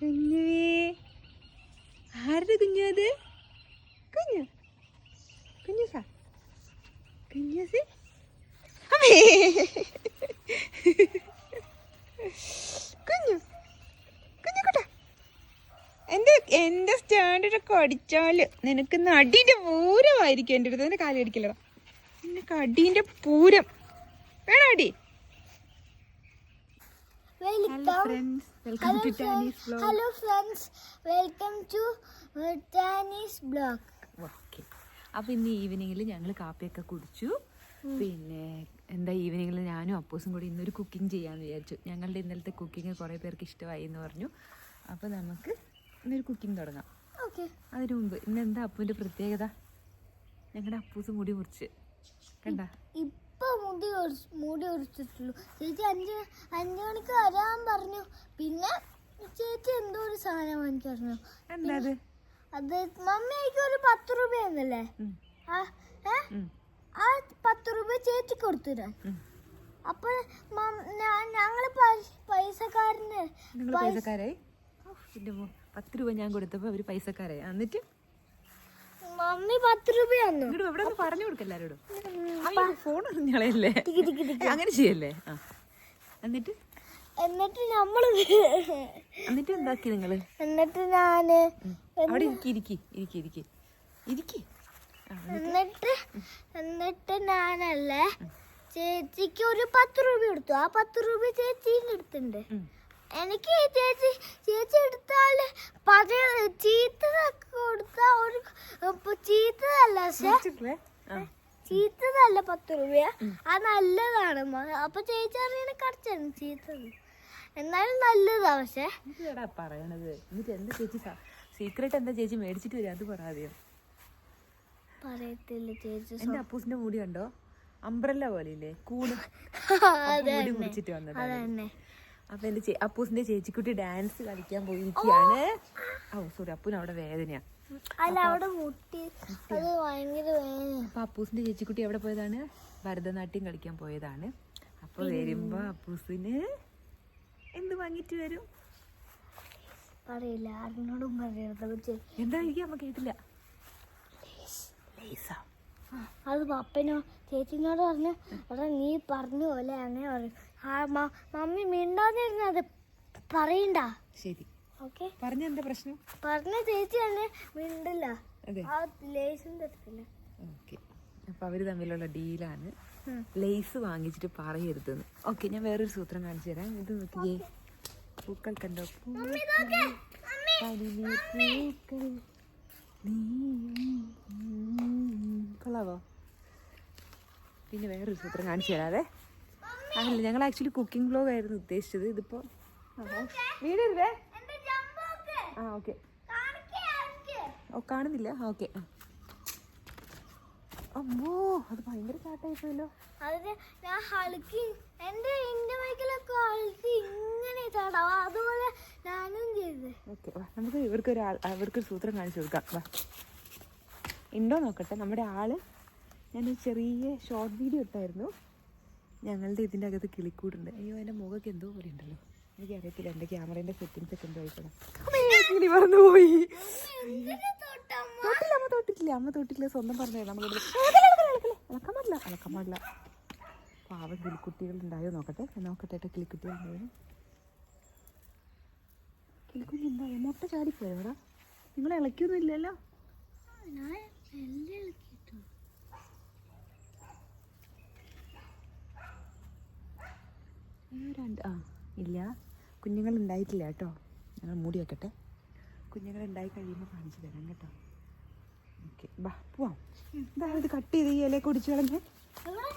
കുഞ്ഞുവേ ആരുടെ കുഞ്ഞു അത്? കുഞ്ഞു. കുഞ്ഞുസാ കുഞ്ഞുസി അമ്മേ. കുഞ്ഞു. കുഞ്ഞുകുട്ട എന്റെ എന്റെ സ്റ്റാൻഡൊക്കെ അടിച്ചാൽ നിനക്ക് നടീന്റെ പൂരമായിരിക്കും എന്റെ അടുത്ത്. എന്റെ കാലി അടിക്കില്ലടാ നിനക്ക് അടീന്റെ പൂരം. വേണം അടി? Friends hello to Tani's blog hello friends welcome to Tani's blog okay അപ്പോൾ ഇന്ന് ഈവനിങ്ങിൽ ഞങ്ങൾ കാപ്പിയൊക്കെ കുടിച്ചു. പിന്നെ എന്താ ഈവനിങ്ങിൽ ഞാനും അപ്പൂസും കൂടി ഇന്നൊരു കുക്കിംഗ് ചെയ്യാമെന്ന് വിചാരിച്ചു. ഞങ്ങളുടെ ഇന്നലത്തെ കുക്കിംഗ് കുറേ പേർക്ക് ഇഷ്ടമായി എന്ന് പറഞ്ഞു. അപ്പോൾ നമുക്ക് ഇന്നൊരു കുക്കിംഗ് തുടങ്ങാം. ഓക്കെ അതിനു മുമ്പ് ഇന്ന് എന്താ അപ്പൂന്റെ പ്രത്യേകത? ഞങ്ങളുടെ അപ്പൂസും കൂടി മുറിച്ച്. കണ്ട? ഇപ്പൊ മുടി മുടി ഒടിച്ചിട്ടുള്ളൂ ചേച്ചി അഞ്ച് അഞ്ചു മണിക്ക് വരാൻ പറഞ്ഞു. പിന്നെ ചേച്ചി എന്തോ ഒരു സാധനം വാങ്ങിച്ചു എന്താ അത്? മമ്മിക്ക് മമ്മി എനിക്ക് ഒരു പത്ത് രൂപ എന്നല്ലേ ആ പത്ത് രൂപ ചേച്ചി കൊടുത്തുതരാൻ. അപ്പൊ ഞങ്ങൾ പൈസക്കാരന് പൈസക്കാരായി? പത്ത് രൂപ ഞാൻ കൊടുത്തപ്പോ അവർ പൈസക്കാരായി. എന്നിട്ട്? മമ്മി പത്ത് രൂപ തന്നു ഇങ്ങോട്ട് എവിടെ ഒന്ന് പറഞ്ഞു കൊടുക്ക എല്ലാവരോടും ഫോൺ എറിഞ്ഞളയല്ലേ അങ്ങനെ ചെയ്യല്ലേ? ആ. എന്നിട്ട്? എന്നിട്ട് നമ്മൾ എന്നിട്ട് എന്താക്കി നിങ്ങൾ? എന്നിട്ട് ഞാൻ അവിടെ ഇരിക്കി ഇരിക്കി ഇരിക്കി ഇരിക്കി. ഇരിക്കി. എന്നിട്ട്? എന്നിട്ട് ഞാനല്ലേ ചേച്ചിക്ക് ഒരു പത്ത് രൂപ കൊടുത്തു. ആ പത്ത് രൂപ ചേച്ചീന്റെ അടുത്തുണ്ട്. എനിക്ക് ചേച്ചി ചേച്ചി എടുത്താൽ പഴയ ചീത്തതൊക്കെ കൊടുത്താൽ ഒരു ചീത്തതല്ല പക്ഷെ ചീത്തതല്ല പത്ത് രൂപ ആ നല്ലതാണ് അപ്പൊ ചേച്ചി അറിയണ കടച്ചാണ് ചീത്തത്. എന്നാലും നല്ലതാ പക്ഷെ. എന്താ പറയണത്? എന്നിട്ട് എന്താ ചേച്ചി സീക്രട്ട് എന്താ ചേച്ചി മേടിച്ചിട്ട് വരാ? അത് പറയാതെയോ പറയത്തില്ല ചേച്ചി എന്റെ അപ്പൂസിന്റെ മുടി കണ്ടോ? അംബ്രല്ല പോലെ ഇല്ലേ കൂട് അതെ മുടി മുറിച്ചിട്ട് വന്നത് അപ്പൊ എന്റെ ചേ- അപ്പൂസിന്റെ ചേച്ചിക്കുട്ടി ഡാൻസ് കളിക്കാൻ പോയിരിക്കുകയാണ്. ഓ. സോറി അപ്പൂന് അവിടെ വേദനയാ. അപ്പൊ അപ്പൂസിന്റെ ചേച്ചിക്കുട്ടി എവിടെ പോയതാണ്? ഭരതനാട്യം കളിക്കാൻ പോയതാണ്. അപ്പൊ വരുമ്പോ അപ്പൂസിന് എന്ത് വാങ്ങിട്ട് വരും? പറയരുത്. എന്താ അമ്മ കേട്ടില്ല. അത് പപ്പനോ ചേച്ചിനോട് പറഞ്ഞു എടാ നീ പറഞ്ഞു പോലെ അങ്ങനെ പറയും. മമ്മി മിണ്ടാതിരുന്നത് പറയണ്ട? ശരി. ഓക്കെ. പറഞ്ഞ എന്താ പ്രശ്നം? പറഞ്ഞ ചേച്ചി തന്നെ മിണ്ടില്ല. ആ ലേശം തരത്തില്ല. ഓക്കെ. അപ്പൊ അവർ തമ്മിലുള്ള ഡീലാണ്. ലേസ് വാങ്ങിച്ചിട്ട് പറയരുതെന്ന്. ഓക്കെ ഞാൻ വേറൊരു സൂത്രം കാണിച്ചു തരാം. ഇത് നോക്കിയേ. പൂക്കൾ കണ്ടോ? പൂക്കൾ. കൊള്ളാവോ? പിന്നെ വേറൊരു സൂത്രം കാണിച്ചു തരാതെ അതല്ല ഞങ്ങൾ ആക്ച്വലി കുക്കിംഗ് ബ്ലോഗ് ആയിരുന്നു ഉദ്ദേശിച്ചത്. ഇതിപ്പോ വീടരുതേ ആ ഓക്കെ. ഓ കാണുന്നില്ല. ഓക്കെ. അമ്മോ അത് ഭയങ്കര ചാട്ടായിപ്പോയല്ലോ. അതിന് ഞാൻ ഹളുക്കി എന്റെ എന്റെ ബൈക്കിലൊക്കെ ഹളുക്കി ഇങ്ങനെ അതുപോലെ ഞാനും ചെയ്ത്. ഓക്കെ നമുക്ക് ഇവർക്ക് ഒരു ഇവർക്ക് സൂത്രം കാണിച്ചു കൊടുക്കാം. വാ. ഉണ്ടോ നോക്കട്ടെ നമ്മുടെ ആൾ. ഞാനൊരു ചെറിയ ഷോർട്ട് വീഡിയോ ഇട്ടായിരുന്നു. ഞങ്ങളുടെ ഇതിന്റെ അകത്ത് കിളിക്കൂടുണ്ട്. അയ്യോ എന്റെ മുഖമൊക്കെ എന്തോ പോലെ ഉണ്ടല്ലോ. എനിക്ക് അറിയത്തില്ല എന്റെ ക്യാമറേന്റെ സെറ്റിങ്സ് ഒക്കെ എന്തോ ആയിക്കണം കിളി പോയി തൊട്ടില്ല അമ്മ തൊട്ടിട്ടില്ല. അമ്മ തൊട്ടിട്ടില്ല സ്വന്തം പറഞ്ഞേ നമ്മൾ അളക്കാൻ പാടില്ല അളക്കാൻ പാടില്ല പാവം കിളിക്കുട്ടികൾ ഉണ്ടായോ നോക്കട്ടെ നോക്കട്ടെ കേട്ടോ കിളിക്കുട്ടികൾ ഉണ്ടായോ കിളിക്കുഞ്ഞ് ഉണ്ടായോ മുട്ട ചാടിപ്പോയോടാ നിങ്ങൾ ഇളക്കിയൊന്നും ഇല്ലല്ലോ? ഞാൻ എല്ലാം ഇളക്കിയിട്ടു അയ്യോ, രണ്ട് ആ ഇല്ല. കുഞ്ഞുങ്ങൾ ഉണ്ടായിട്ടില്ല കേട്ടോ. ഞങ്ങൾ മൂടി വെക്കട്ടെ. കുഞ്ഞുങ്ങൾ ഉണ്ടായി കഴിയുമ്പോൾ കാണിച്ചു തരാം കേട്ടോ. ഓക്കെ ബാ പോവാം. എന്തായാലും ഇത് കട്ട് ചെയ്ത് ഈ ഇല കുടിച്ചു കളഞ്ഞ്.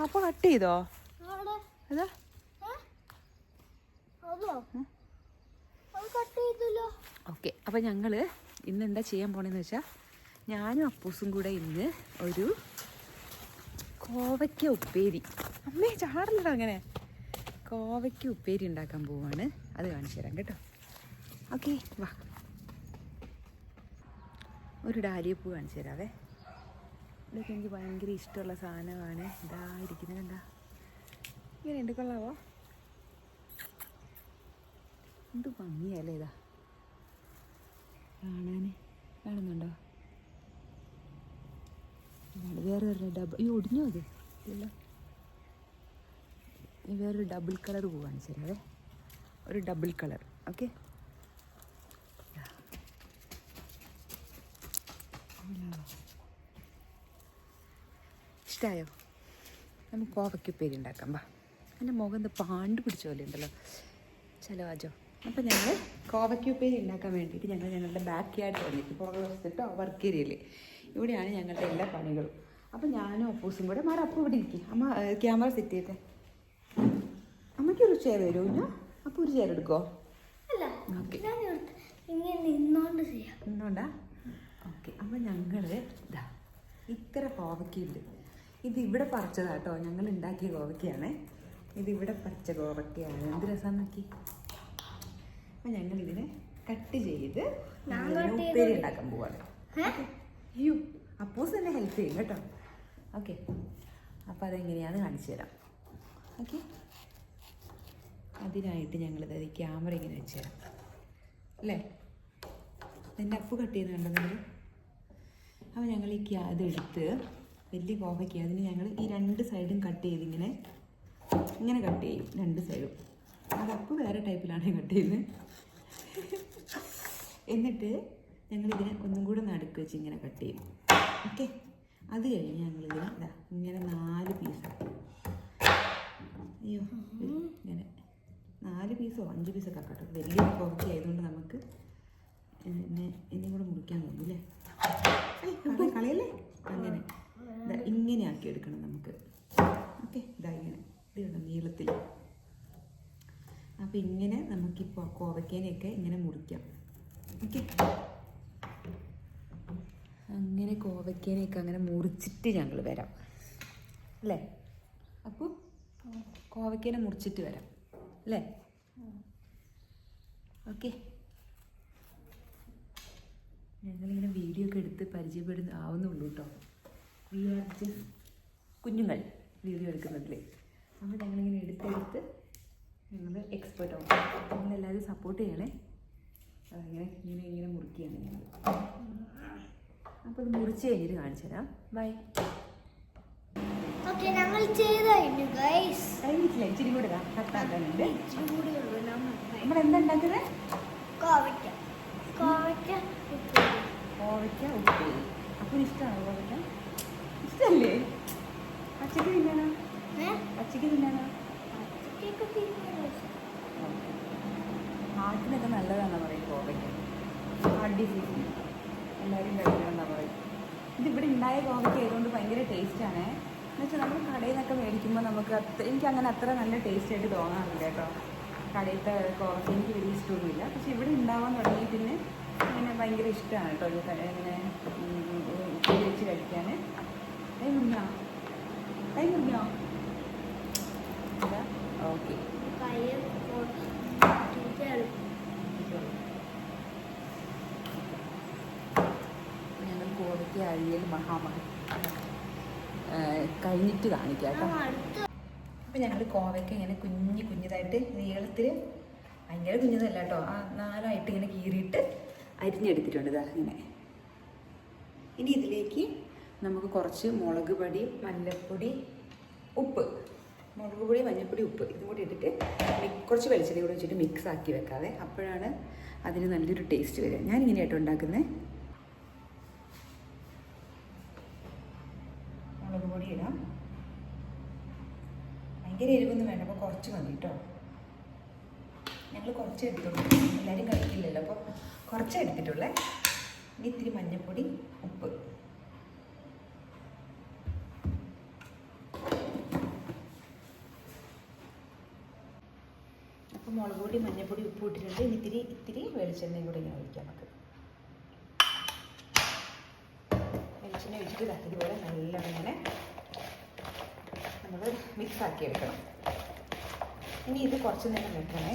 അപ്പോൾ കട്ട് ചെയ്തോ? അതാ. ഓക്കെ അപ്പോൾ ഞങ്ങൾ ഇന്ന് എന്താ ചെയ്യാൻ പോണെന്ന് വെച്ചാൽ ഞാനും അപ്പൂസും കൂടെ ഇന്ന് ഒരു കോവയ്ക്ക ഉപ്പേരി. അമ്മേ ചാടില്ലടോ അങ്ങനെ. കോവയ്ക്ക ഉപ്പേരി ഉണ്ടാക്കാൻ പോവാണ്. അത് കാണിച്ചു തരാം കേട്ടോ. ഓക്കെ വാ. ഒരു ഡാലിയപ്പൂ കാണിച്ചു തരാവേ. ഇതൊക്കെ എനിക്ക് ഭയങ്കര ഇഷ്ടമുള്ള സാധനമാണ്. ഇതാ ഇരിക്കുന്നത് കണ്ടാ. ഇങ്ങനെയുണ്ട് കൊള്ളാവോ? എന്ത് ഭംഗിയല്ലേ ഇതാ. കാണാൻ കാണുന്നുണ്ടോ? വേറെ ഒരു ഡബിൾ ഈ ഒടിഞ്ഞോ അത്? ഇല്ല ഇനി വേറൊരു ഡബിൾ കളർ പോവാണ് കാണിച്ചു ഒരു ഡബിൾ കളർ ഓക്കെ ഇഷ്ടമായോ നമുക്ക് കോവയ്ക്ക് പേര് ഉണ്ടാക്കാം വാ. എന്റെ മുഖം എന്താ പാണ്ട് പിടിച്ച പോലെ ഉണ്ടല്ലോ. ചിലവാജോ അപ്പം ഞങ്ങൾ കോവയ്ക്ക് പേര് ഉണ്ടാക്കാൻ വേണ്ടിയിട്ട് ഞങ്ങൾ ഞങ്ങളുടെ ബാക്ക് യാർഡ് വന്നിട്ട് പുറകെ വശത്തിട്ടോ വർക്ക് ഏരിയയിൽ ഇവിടെയാണ് ഞങ്ങളുടെ എല്ലാ പണികളും. അപ്പം ഞാനും അപ്പൂസും കൂടെ മാറി അപ്പോൾ ഇവിടെ ഇരിക്കും. അമ്മ ക്യാമറ സെറ്റ് ചെയ്തേ അമ്മയ്ക്ക് ഒരു ചെയർ തരൂല്ല അപ്പൊ അപ്പോൾ ഒരു ചെയർ എടുക്കോ? അല്ല ഓക്കെ അപ്പം ഞങ്ങൾ ഇതാ ഇത്ര കോവയ്ക്കുണ്ട്. ഇത് ഇവിടെ പറിച്ചതാട്ടോ. ഞങ്ങൾ ഉണ്ടാക്കിയ കോവയ്ക്കാണ്. ഇത് ഇവിടെ പറിച്ച കോവയ്ക്കയാണ്. എന്ത് രസം നോക്കി. അപ്പം ഞങ്ങൾ ഇതിനെ കട്ട് ചെയ്ത് ഉപ്പേരി. ഉണ്ടാക്കാൻ പോവാണ്? അയ്യോ അപ്പൂസ് തന്നെ ഹെൽപ്പ് ചെയ്യും കേട്ടോ. ഓക്കെ അപ്പോൾ അതെങ്ങനെയാണെന്ന് കാണിച്ചു തരാം. ഓക്കെ അതിനായിട്ട് ഞങ്ങളിത് ഈ ക്യാമറ ഇങ്ങനെ വെച്ച് തരാം അല്ലേ? എന്റെ അപ്പ് കട്ട് ചെയ്യുന്ന കണ്ടോ നിങ്ങൾ അപ്പോൾ ഞങ്ങൾ ഈ ക്യാ ഇതെടുത്ത് വലിയ കോവയ്ക്ക് അതിന് ഞങ്ങൾ ഈ രണ്ട് സൈഡും കട്ട് ചെയ്ത് ഇങ്ങനെ ഇങ്ങനെ കട്ട് ചെയ്യും രണ്ട് സൈഡും അത് അപ്പ് വേറെ ടൈപ്പിലാണ് കട്ട് ചെയ്യുന്നത് എന്നിട്ട് ഞങ്ങളിതിനെ ഒന്നും കൂടെ നടുക്ക് വെച്ച് ഇങ്ങനെ കട്ട് ചെയ്യും. ഓക്കെ അത് കഴിഞ്ഞ് ഞങ്ങളിതിനെ ഇങ്ങനെ നാല് പീസാക്കും അയ്യോ ഇങ്ങനെ നാല് പീസോ അഞ്ച് പീസൊക്കെ ആക്കട്ടെ. വലിയ കോവയ്ക്ക് ആയതുകൊണ്ട് നമുക്ക് എന്നെ എന്നെയും കൂടെ മുറിക്കാൻ തോന്നും അല്ലേ? കളയല്ലേ? അങ്ങനെ. ഇങ്ങനെ ആക്കി എടുക്കണം നമുക്ക്. ഓക്കെ ഇതാ ഇങ്ങനെ. ഇത് കണ്ടോ നീളത്തിൽ. അപ്പം ഇങ്ങനെ നമുക്കിപ്പോൾ കോവയ്ക്കേനെയൊക്കെ ഇങ്ങനെ മുറിക്കാം. ഓക്കെ? അങ്ങനെ കോവയ്ക്കേനെയൊക്കെ അങ്ങനെ മുറിച്ചിട്ട് ഞങ്ങൾ വരാം. അല്ലേ? അപ്പോൾ കോവയ്ക്കേനെ മുറിച്ചിട്ട് വരാം. അല്ലേ? ഓക്കെ. ഞങ്ങളിങ്ങനെ വീഡിയോ ഒക്കെ എടുത്ത് പരിചയപ്പെടുന്ന ആവുന്നുള്ളൂ കേട്ടോ വി ആർ ജസ്റ്റ് കുഞ്ഞുങ്ങൾ വീഡിയോ എടുക്കുന്നതിൽ അപ്പോൾ ഞങ്ങളിങ്ങനെ എടുത്തെടുത്ത് ഞങ്ങൾ എക്സ്പേർട്ട് ആവും. നിങ്ങളെല്ലാവരും സപ്പോർട്ട് ചെയ്യണേ. അങ്ങനെ ഇങ്ങനെ ഇങ്ങനെ മുറിക്കുകയാണ് ഞങ്ങൾ അപ്പോൾ ഇത് മുറിച്ച് കഴിഞ്ഞിട്ട് കാണിച്ചു തരാം ബൈ ഓക്കെ ഞങ്ങൾ ചെയ്ത് കഴിഞ്ഞു ഗൈസ് കഴിഞ്ഞിട്ടില്ല? ഇച്ചിരി കൂടെ ഇതാ. കട്ടാക്കാനുണ്ട് ഇച്ചിരി കൂടി ഉള്ളൂ നമ്മൾ നമ്മൾ എന്താ ഉണ്ടാക്കുന്നത് കോവയ്ക്ക. കോവയ്ക്ക ഉപ്പേരി. കോവയ്ക്ക ഉപ്പേരി. അപ്പോൾ ഇഷ്ടമാണോ കോവയ്ക്ക? ഇഷ്ടമല്ലേ പച്ചക്ക് തിന്നാനോ? ഏ? പച്ചക്ക് തിന്നാനോ? പച്ചക്കൊക്കെ തിന്നുന്നത് രസം. ഹാർട്ടിനൊക്കെ നല്ലതാണെന്ന് പറയും കോവയ്ക്ക. ഹാർട്ട് ഡിസീസിന് എല്ലാവരും കഴിക്കണമെന്നാണ് പറയും ഇതിവിടെ ഉണ്ടായ കോവയ്ക്ക് ആയതുകൊണ്ട് ഭയങ്കര ടേസ്റ്റാണ് എന്നുവെച്ചാൽ നമ്മൾ കടയിൽ നിന്നൊക്കെ മേടിക്കുമ്പോൾ നമുക്ക് അത്ര എനിക്ക് അങ്ങനെ അത്ര നല്ല ടേസ്റ്റ് ആയിട്ട് തോന്നാറില്ല കേട്ടോ. കടയിലത്തെ കോഫി എനിക്ക് വലിയ ഇഷ്ടമൊന്നുമില്ല. പക്ഷെ ഇവിടെ ഉണ്ടാവാൻ തുടങ്ങി പിന്നെ ഇങ്ങനെ ഭയങ്കര ഇഷ്ടമാണ് കേട്ടോ ഇത് ഇങ്ങനെ ഉപയോഗിച്ച് കഴിക്കാൻ ഓക്കെ. ഞങ്ങൾ കോടത്തി അഴിയൽ മഹാമഹ കഴിഞ്ഞിട്ട് കാണിക്കാം കേട്ടോ. അപ്പം ഞങ്ങൾ കോവയ്ക്ക് ഇങ്ങനെ കുഞ്ഞു കുഞ്ഞതായിട്ട് നീളത്തിൽ ഭയങ്കര കുഞ്ഞതല്ല കേട്ടോ. ആ നാലായിട്ട് ഇങ്ങനെ കീറിയിട്ട് അരിഞ്ഞെടുത്തിട്ടുണ്ട് ഇതാ ഇങ്ങനെ. ഇനി ഇതിലേക്ക് നമുക്ക് കുറച്ച് മുളക് പൊടി മല്ലപ്പൊടി ഉപ്പ്. മുളക് പൊടി മഞ്ഞൾപ്പൊടി ഉപ്പ് ഇതും കൂടി ഇട്ടിട്ട് കുറച്ച് വെളിച്ചെണ്ണ കൂടി വെച്ചിട്ട് മിക്സ് ആക്കി വെക്കാതെ അപ്പോഴാണ് അതിന് നല്ലൊരു ടേസ്റ്റ് വരിക. കേട്ടോ ഉണ്ടാക്കുന്നത് ഭയങ്കര എരിവൊന്നും വേണ്ട. അപ്പോൾ കുറച്ച് മതി കേട്ടോ ഞങ്ങൾ കുറച്ച് എടുത്തുള്ളൂ എല്ലാവരും കഴിക്കില്ലല്ലോ. അപ്പോൾ കുറച്ച് എടുത്തിട്ടുള്ളേ. ഇനി ഇത്തിരി മഞ്ഞൾപ്പൊടി ഉപ്പ്. അപ്പോൾ മുളക് പൊടി മഞ്ഞൾപ്പൊടി ഉപ്പ് ഇട്ടിട്ടുണ്ട്. ഇനി ഇത്തിരി ഇത്തിരി വെളിച്ചെണ്ണയും കൂടി ഇങ്ങനെ ഒഴിക്കാം നമുക്ക്. വെളിച്ചെണ്ണ ഒഴിച്ചിട്ട് ഇതുപോലെ നല്ലോണം ഇങ്ങനെ നമ്മൾ മിക്സ് ആക്കി എടുക്കണം ഇനി ഇത് കുറച്ച് നേരം വെക്കണേ.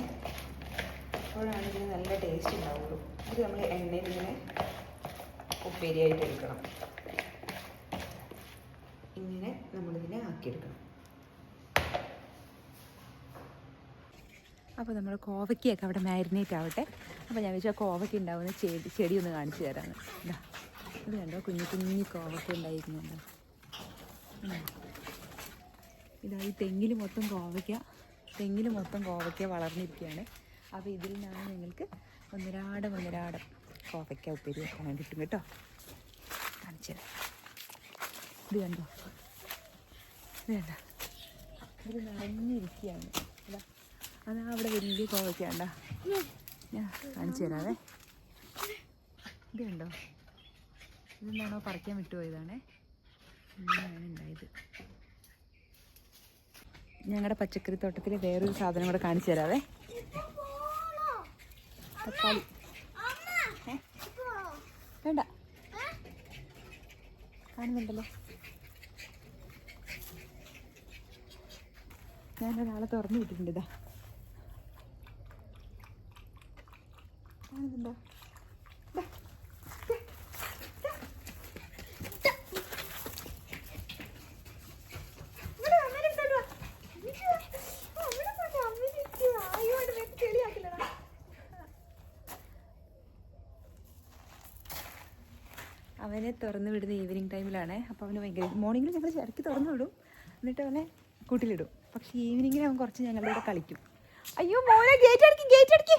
അപ്പോഴാണ് ഇതിന് നല്ല ടേസ്റ്റ് ഉണ്ടാവുള്ളൂ. ഇത് നമ്മൾ എണ്ണയിൽ ഇങ്ങനെ ഉപ്പേരിയായിട്ട് എടുക്കണം. ഇങ്ങനെ നമ്മളിതിനെ ആക്കിയെടുക്കണം. അപ്പോൾ നമ്മൾ കോവയ്ക്കൊക്കെ അവിടെ മാരിനേറ്റ് ആവട്ടെ. അപ്പോൾ ഞാൻ വെച്ചാൽ കോവയ്ക്ക് ഉണ്ടാവുന്ന ചെടി ചെടി ഒന്ന് കാണിച്ചു തരാമെന്ന് ഇതാ കണ്ടോ? കുഞ്ഞു കുഞ്ഞു കോവയ്ക്ക് ഉണ്ടായിരുന്നുണ്ടോ. ഇതാ ഈ തെങ്ങിൽ മൊത്തം കോവയ്ക്ക തെങ്ങിൽ മൊത്തം കോവയ്ക്ക വളർന്നിരിക്കുകയാണ്. അപ്പോൾ ഇതിൽ നിന്നാണ് നിങ്ങൾക്ക് ഒന്നരാടം ഒന്നരാടം കോവയ്ക്ക ഉപ്പേരി വെക്കാൻ കിട്ടും കേട്ടോ. കാണിച്ചു ഇത് കണ്ടോ? കണ്ടോ? ഇത് നിറഞ്ഞിരിക്കുകയാണ്. ഇതാ അതാ അവിടെ വലിയ കോവയ്ക്ക കണ്ടോ? ഞാൻ കാണിച്ചു തരാവേ. ഇത് കണ്ടോ? ഇതെന്താണോ പറിക്കാൻ വിട്ടുപോയതാണേ? ഇങ്ങനെയാണ് ഉണ്ടായത്. ഞങ്ങളുടെ പച്ചക്കറി തോട്ടത്തിൽ വേറൊരു സാധനം കൂടെ കാണിച്ചു തരാവേ. തക്കാളി? വേണ്ട. കാണുന്നുണ്ടല്ലോ. ഞാനൊരാളെ തുറന്നു വിട്ടിട്ടുണ്ട് ഇതാ. കാണുന്നുണ്ടോ ദാ. ഇവിടെ വാ, അങ്ങനെ എടുത്തോണ്ട് വാ. ആ, ഇവിടെ പോട്ടെ, അമ്മേനെ ഇരിക്ക്. അയ്യോ, എന്റെ മേത്ത് ചെളിയാക്കില്ലടാ. അവനെ തുറന്നു വിടുന്ന ടൈമിലാണ് അപ്പോൾ അവന് ഭയങ്കര മോർണിംഗിൽ ഞങ്ങൾ ഇറക്കി തുറന്നു വിടും എന്നിട്ട് അവനെ കൂട്ടിലിടും. പക്ഷേ ഈവനിങ്ങിൽ അവൻ കുറച്ച് ഞങ്ങളുടെ കൂടെ കളിക്കും. അയ്യോ മോനെ ഗേറ്റ് അടക്കി ഗേറ്റ് അടക്കി.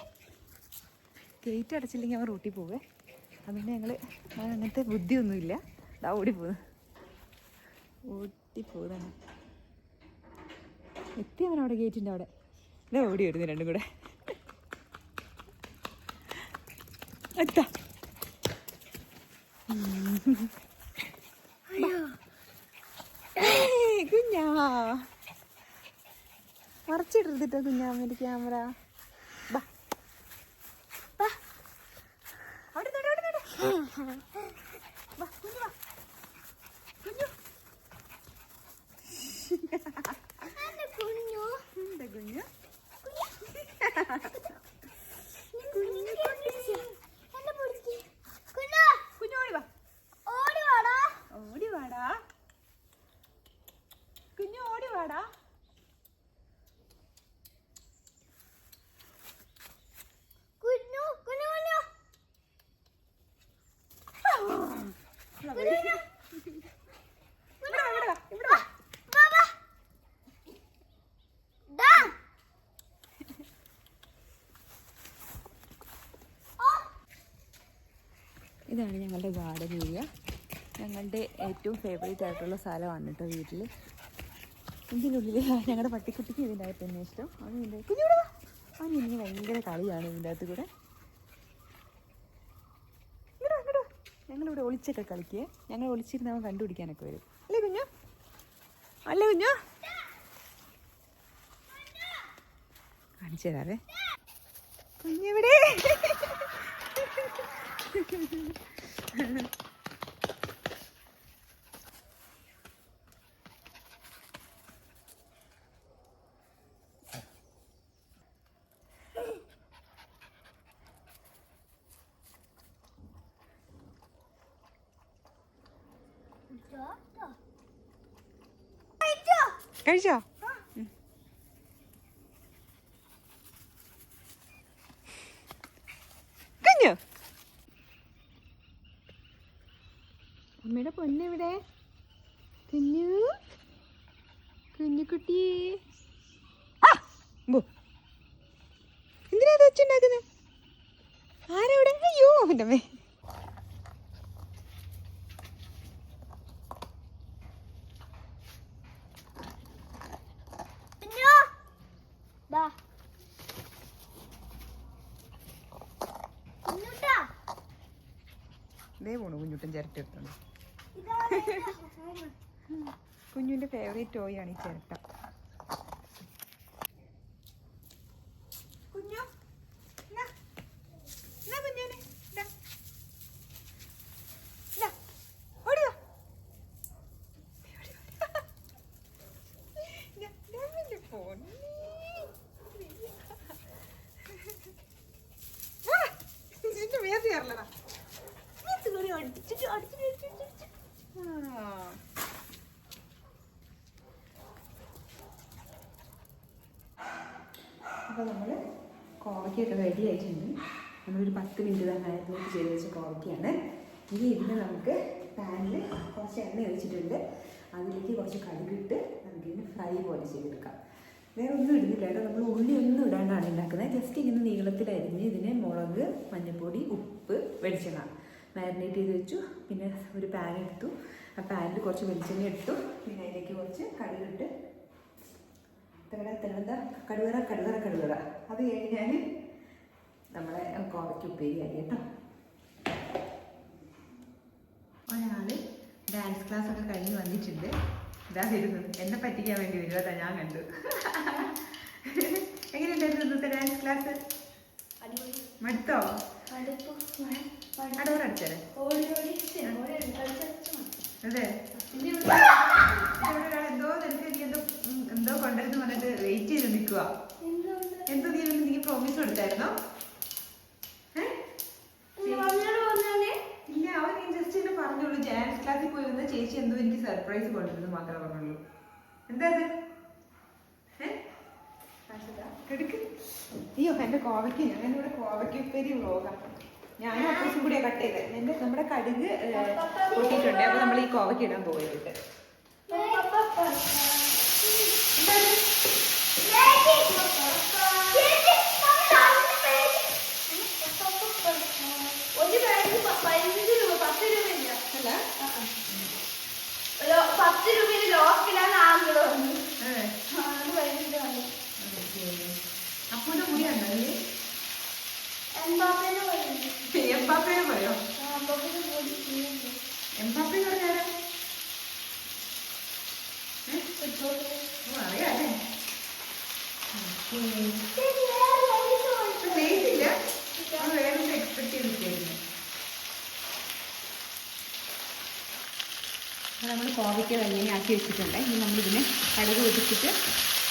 ഗേറ്റ് അടച്ചില്ലെങ്കിൽ അവൻ റൂട്ടിൽ പോവേ. അതുകൊണ്ട് ഞങ്ങൾ അങ്ങനത്തെ ബുദ്ധിയൊന്നുമില്ല. ഇതാ ഓടി പോകുന്നു എത്തി അവൻ അവിടെ ഗേറ്റിന്റെ അവിടെ. ഇതാ ഓടി വരുന്നു രണ്ടും കൂടെ. എത്താ. കുഞ്ഞാ മറച്ചിട്ടിട്ടോ കുഞ്ഞാ എന്റെ ക്യാമറ? അവിടെ അവിടെ നിന്നോ. വാ, കുഞ്ഞു വാ. കുഞ്ഞു. എന്റെ കുഞ്ഞു എന്താ കുഞ്ഞു? കുഞ്ഞു പൊടിച്ച്. എന്നെ പൊടിച്ച്. കുഞ്ഞു, കുഞ്ഞു ഓടി വാ. ഓടി വാടാ. ഓടി വാടാ. കുഞ്ഞു ഓടി വാടാ. കുഞ്ഞു, കുഞ്ഞു, കുഞ്ഞു. ഇവിടെ വാ, ഇവിടെ വാ, ഇവിടെ വാ. വാ, വാ. ദാ. ഇതാണ് ഞങ്ങളുടെ ഗാർഡൻ ഏരിയ. ഞങ്ങളുടെ ഏറ്റവും ഫേവറേറ്റ് ആയിട്ടുള്ള സ്ഥലമാണ് കേട്ടോ വീട്ടിൽ ഇതിനുള്ളിൽ ഞങ്ങളുടെ പട്ടിക്കുട്ടിക്ക് ഇതിന്റെ അകത്ത് തന്നെ ഇഷ്ടം. അവൻ ഇതിന്റെ കുഞ്ഞൂടെ വാ. അവൻ ഇനി ഭയങ്കര കളിയാണ് ഇതിന്റെ അകത്ത് കൂടെ ഇങ്ങട് വാ, ഇങ്ങട് വാ. ഞങ്ങളിവിടെ ഒളിച്ചൊക്കെ കളിക്കുക ഞങ്ങൾ ഒളിച്ചിരുന്ന് അവൻ കണ്ടുപിടിക്കാനൊക്കെ വരും. അല്ലേ കുഞ്ഞു? അല്ലേ കുഞ്ഞു? കാണിച്ചു തരാവേ കുഞ്ഞെവിടെ? കഴിച്ചോ? കുഞ്ഞു അമ്മയുടെ പൊന്നെവിടെ കുഞ്ഞു. കുഞ്ഞുകുട്ടി. എന്തിനാ ഇത് വെച്ചുണ്ടാക്കുന്നത് ആരവിടെ? അയ്യോ എന്റെ അമ്മേ. ഇതേ പോണു കുഞ്ഞുട്ടൻ ചിരട്ട എടുത്തോണ്ട്. കുഞ്ഞുവിന്റെ ഫേവറേറ്റ് ടോയ് ആണ് ഈ ചിരട്ട കുഞ്ഞു ഇന്നാ. ഇന്നാ കുഞ്ഞുവിനെ. ഇതാ. ഇതാ. ഓടി വാ. ഓടി വാ. ഇതാ, ഇതാ എന്റെ പൊന്നേ. വാ. നിന്റെ മേത്ത് കയറലടാ. മേത്ത് കയറി അടിച്ചിട്ട് അടിച്ചിട്ട് അടിച്ചിട്ട് അടിച്ചിട്ട്. ആ. അപ്പോൾ നമ്മൾ കോവയ്ക്കൊക്കെ റെഡി ആയിട്ടുണ്ട്. നമ്മളൊരു പത്ത് മിനിറ്റ് തന്നെ ആയിരുന്നു ചെയ്ത് വെച്ച കോവയ്ക്കാണ്. ഇനി ഇതിന് നമുക്ക് പാനിൽ കുറച്ച് എണ്ണ ഒഴിച്ചിട്ടുണ്ട്. അതിലേക്ക് കുറച്ച് കടുകിട്ട് നമുക്കിതിന് ഫ്രൈ പോലെ ചെയ്തെടുക്കാം. വേറെ ഒന്നും ഇടുന്നില്ല കേട്ടോ. നമ്മൾ ഉള്ളി ഒന്നും ഇടാണ്ടാണ് ഉണ്ടാക്കുന്നത് ജസ്റ്റ് ഇങ്ങനെ നീളത്തിലരിഞ്ഞ് ഇതിന് മുളക് മഞ്ഞൾപ്പൊടി ഉപ്പ് വെളിച്ചെണ്ണ മാരിനേറ്റ് ചെയ്ത് വെച്ചു. പിന്നെ ഒരു പാൻ എടുത്തു. ആ പാനിൽ കുറച്ച് വെളിച്ചെണ്ണ ഇട്ടു. പിന്നെ അതിലേക്ക് കുറച്ച് കടുകിട്ട് തിള തിളന്ത കടുവറ കടുവറ കടുവറ അത് കഴിഞ്ഞാൽ നമ്മളെ കോവയ്ക്ക് ഉപ്പേരിയായി കേട്ടോ. ഒരാൾ ഡാൻസ് ക്ലാസ് ഒക്കെ കഴിഞ്ഞ് വന്നിട്ടുണ്ട്. ഇതാ വരുന്നത്. എന്നെ പറ്റിക്കാൻ വേണ്ടി വരുവാ ഞാൻ കണ്ടു. എങ്ങനെയുണ്ടായിരുന്നു ഇന്നത്തെ ഡാൻസ് ക്ലാസ് മടുത്തോ? അടുപ്പ് അതെ. എന്തോ നിനക്ക് നീ എന്തോ എന്തോ കൊണ്ടുവരുന്നു പറഞ്ഞിട്ട് വെയിറ്റ് ചെയ്ത് നിൽക്കുക എന്തോ നീ നീ പ്രോമിസ് കൊടുത്തായിരുന്നോ? ഇല്ല അവൻ ജസ്റ്റ് എന്നെ പറഞ്ഞുള്ളൂ ഡാൻസ് ക്ലാസ്സിൽ പോയി വന്ന ചേച്ചി എന്തോ എനിക്ക് സർപ്രൈസ് കൊണ്ടുവരുന്നു മാത്രമേ പറഞ്ഞുള്ളൂ എന്താ അത്. അയ്യോ എന്റെ കോവയ്ക്ക് ഞാൻ ഇവിടെ കോവയ്ക്ക് ഉപ്പേരി വ്ളോഗാ ഞാനും അത്യാവശ്യം കൂടിയാ കട്ട് ചെയ്തത് എന്റെ നമ്മുടെ കടുക് പൊട്ടിയിട്ടുണ്ട്. അപ്പൊ നമ്മൾ ഈ കോവയ്ക്ക് ഇടാൻ രൂപ പത്ത് രൂപയുടെ ലോക്കിലാണ് വാങ്ങി അപ്പൂന്റെ മുടിയാണോ അല്ലേ എംബാപ്പേനെ പോയി എംപാപ്പയെ പറയോ? എംപാപ്പ എന്ന് നമ്മൾ വേറെ നമ്മൾ കോവയ്ക്ക ഇങ്ങനെ ആക്കി വെച്ചിട്ടുണ്ട്. ഇനി നമ്മളിതിനെ കടുക് വെച്ചിട്ട്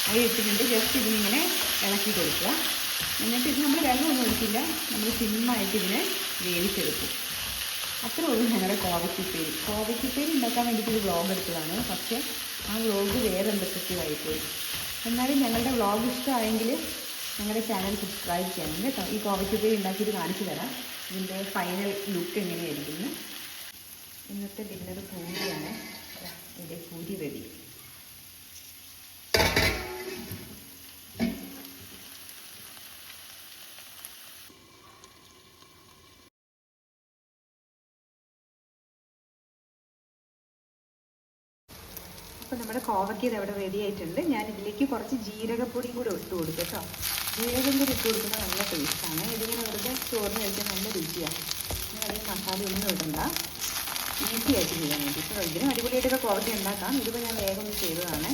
അരി ഇട്ടിട്ടുണ്ട്. ജസ്റ്റ് ഇതിനിങ്ങനെ ഇളക്കി കൊടുക്കുക. എന്നിട്ട് ഇത് നമ്മൾ വെള്ളമൊന്നും ഒഴിക്കില്ല. നമ്മൾ സിമ്മായിട്ട് ഇതിനെ വേവിച്ചെടുക്കും. അത്രേ ഉള്ളൂ ഞങ്ങളുടെ കോവയ്ക്കുപ്പേരി. കോവയ്ക്കുപ്പേരി ഉണ്ടാക്കാൻ വേണ്ടിയിട്ട് ഒരു വ്ളോഗ് എടുത്തതാണ്. പക്ഷേ ആ വ്ളോഗ് വേറെ എന്തൊക്കെയായിപ്പോയി എന്നാലും ഞങ്ങളുടെ വ്ളോഗ് ഇഷ്ടമായെങ്കിൽ ഞങ്ങളുടെ ചാനൽ സബ്സ്ക്രൈബ് ചെയ്യണം കേട്ടോ ഈ കോവയ്ക്കുപ്പേരി ഉണ്ടാക്കിയിട്ട് കാണിച്ചു തരാം. ഇതിന്റെ ഫൈനൽ ലുക്ക് എങ്ങനെയായിരിക്കുന്നു? ഇന്നത്തെ ഡിന്നർ പൂരിയാണ്. ഇതിന്റെ പൂരി റെഡി നമ്മുടെ കോവയ്ക്ക് ഇത് അവിടെ റെഡി ആയിട്ടുണ്ട്? ഞാൻ ഇതിലേക്ക് കുറച്ച് ജീരകപ്പൊടിയും കൂടെ ഇട്ട് കൊടുക്കും കേട്ടോ. ജീരകം കൂടി ഇട്ട് കൊടുക്കുന്നത് നല്ല ടേസ്റ്റാണ് ഇതിങ്ങനെ വെറുതെ ചോറിന് കഴിക്കാൻ നല്ല രുചിയാണ്. ഞാൻ അതിൽ മസാല ഒന്നും ഇടണ്ട. ഈസി ആയിട്ട് ചെയ്യാൻ വേണ്ടി ഇപ്പോൾ ഇതിനും അടിപൊളിയായിട്ടൊക്കെ കോവയ്ക്ക് ഉണ്ടാക്കാം. ഇതിപ്പോൾ ഞാൻ വേഗം ഒന്ന് ചെയ്തതാണ്.